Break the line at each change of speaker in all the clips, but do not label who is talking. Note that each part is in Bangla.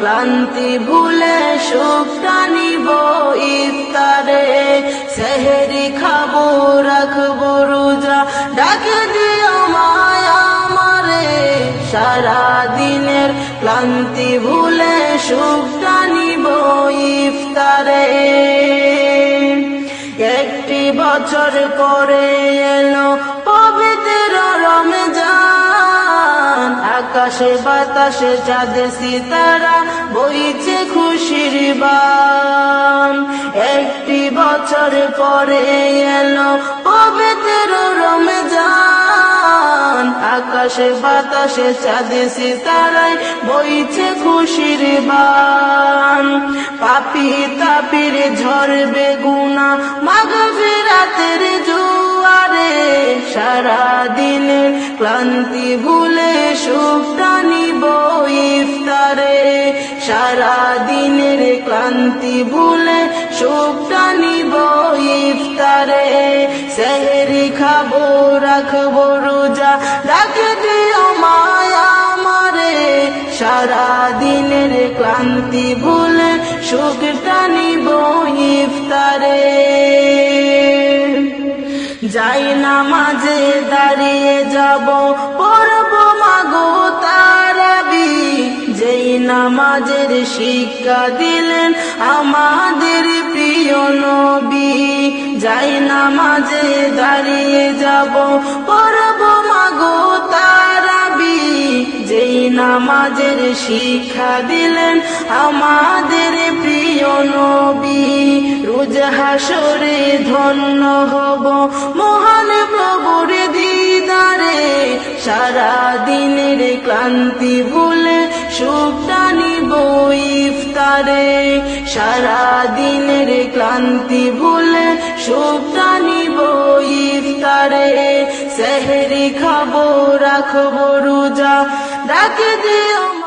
ক্লান্তি ভুলে নিব ইফতারে। সেহরি খাব, রাখব রোজা। ডাকে দিও মায়া মারে সারা দিনের ক্লান্তি ভুলে নিব ইফতারে। একটি বছর করে এলো আকাশে বাতাসে চাঁদ সিতারা, বইছে খুশির বান। একটি বছর পরে এলো পবিত্র রমজান। আকাশে বাতাসে চাঁদ সিতারায় বইছে খুশির বান। পাপি তাপির ঝরবে গুনা মাগ ফিরাতের সারা দিনের ক্লান্তি ভুলে সুখটা নিব ইফতারে। সারা দিনের ক্লান্তি ভুলে সুখটা নিব ইফতারে। সেহরি খাব, রাখব রোজা দিও মায়া আমারে। সারা দিনের ক্লান্তি ভুলে সুখটা নিব ইফতারে। যাই না মাঝে দাঁড়িয়ে যাব, পড়ব মাগো তারাবি। যেই না নামাজের শিক্ষা দিলেন আমাদের প্রিয় নবী। যাই নামাজে দাঁড়িয়ে যাব, পড়ব মাগো তারাবি। যেই না নামাজের শিক্ষা দিলেন আমাদের প্রিয় নবী। রোজ হাসরে ধন্য হব। মহান প্রভুর দিদারে সারা দিনের ক্লান্তি ভুলে সুখটা নিব ইফতারে। সারা দিনের ক্লান্তি ভুলে সুখটা নিব ইফতারে। সেহরি খাব, রাখব রোজা। ডাকে দিও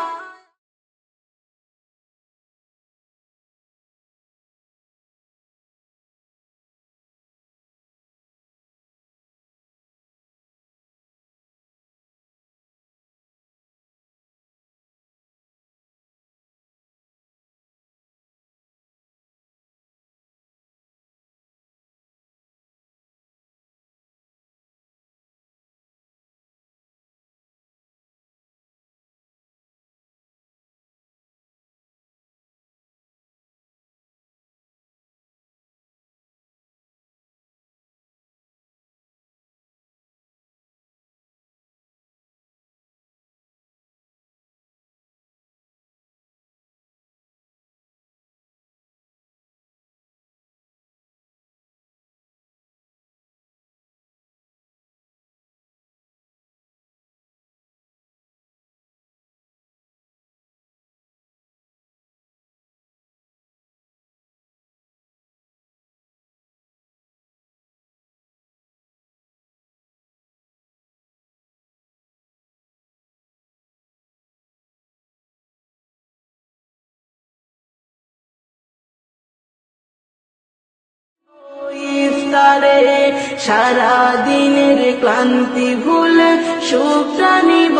ইফতারে সারা দিনের ক্লান্তি ভুলে সুখটা নিব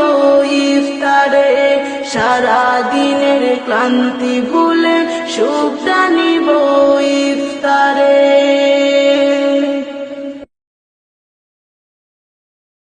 ইফতারে। সারা দিনের ক্লান্তি ভুলে সুখটা নিব ইফতারে।